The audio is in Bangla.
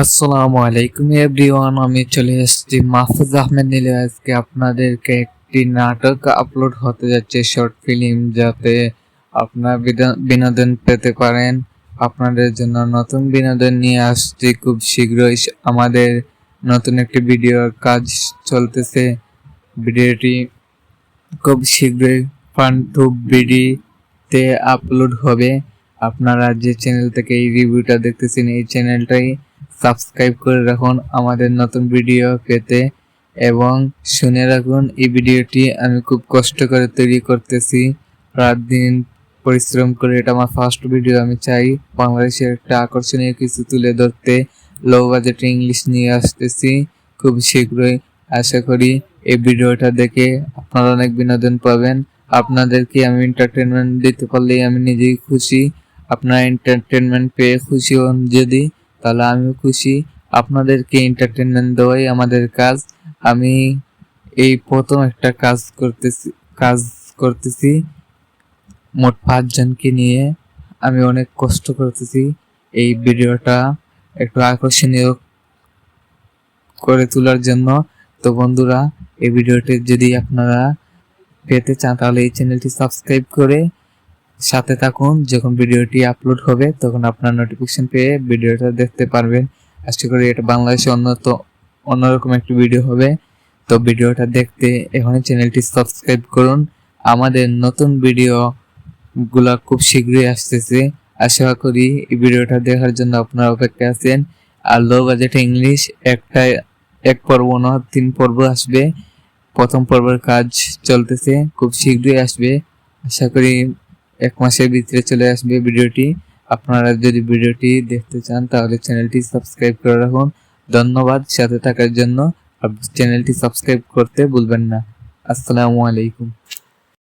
আসসালামু আলাইকুম এভরিওয়ান, আমি চলে এসেছি মাহফুজ আহমেদ নিলে। আজকে আপনাদেরকে একটি নাটক আপলোড হতে যাচ্ছে, শর্ট ফিল্ম, যাতে আপনার বিনোদন পেতে পারেন। আপনাদের জন্য নতুন বিনোদন নিয়ে আসছি, খুব শীঘ্রই আমাদের নতুন একটি ভিডিওর কাজ চলতেছে। ভিডিওটি খুব শীঘ্রই ফান টু বিডিতে আপলোড হবে। আপনারা যে চ্যানেল থেকে এই রিভিউটা দেখতেছেন, এই চ্যানেলটাই সাবস্ক্রাইব করে রাখুন আমাদের নতুন ভিডিও পেতে এবং শুনে রাখুন, এই ভিডিওটি আমি খুব কষ্ট করে তৈরি করতেছি। রাত দিন পরিশ্রম করে এটা আমার ফার্স্ট ভিডিও আমি চাই বাংলাদেশের একটা আকর্ষণীয় কিছু তুলে ধরতে। লো বাজেটে ইংলিশ নিয়ে আসতেছি, খুব শীঘ্রই আশা করি এই ভিডিওটা দেখে আপনারা অনেক বিনোদন পাবেন। আপনাদেরকে আমি এন্টারটেনমেন্ট দিতে পারলেই আমি নিজেই খুশি, আপনারা এন্টারটেনমেন্ট পেয়ে খুশি হন যদি। তাহলে আমিও খুশি। আপনাদেরকে এন্টারটেনমেন্ট দেওয়াই আমাদের কাজ। আমি এই প্রথম একটা কাজ করতেছি কাজ করতেছি মোট পাঁচজনকে নিয়ে। আমি অনেক কষ্ট করতেছি এই ভিডিওটা একটু আকর্ষণীয় করে তোলার জন্য। তো বন্ধুরা, এই ভিডিওটি যদি আপনারা পেতে চান তাহলে এই চ্যানেলটি সাবস্ক্রাইব করে সাথে থাকুন, যখন ভিডিওটি আপলোড হবে, তখন আপনার নোটিফিকেশন পেয়ে ভিডিওটা দেখতে পারবেন। আশা করি এটা বাংলাদেশে অন্যত, অন্যরকম একটি ভিডিও হবে। তো ভিডিওটা দেখতে এখনই চ্যানেলটি সাবস্ক্রাইব করুন। আমাদের নতুন ভিডিও গুলা খুব শীঘ্রই আসতেছে। আশা করি এই ভিডিওটা দেখার জন্য আপনারা অপেক্ষা আছেন। আর লো বাজেট ইংলিশ একটা এক পর্ব না, তিন পর্ব আসবে। প্রথম পর্বের কাজ চলতেছে, খুব শীঘ্রই আসবে। আশা করি এক মাসের ভিতরে চলে আসবে ভিডিওটি। আপনারা যদি ভিডিওটি দেখতে চান, তাহলে চ্যানেলটি সাবস্ক্রাইব করে রাখুন। ধন্যবাদ সাথে থাকার জন্য। চ্যানেলটি সাবস্ক্রাইব করতে ভুলবেন না। আসসালামু আলাইকুম।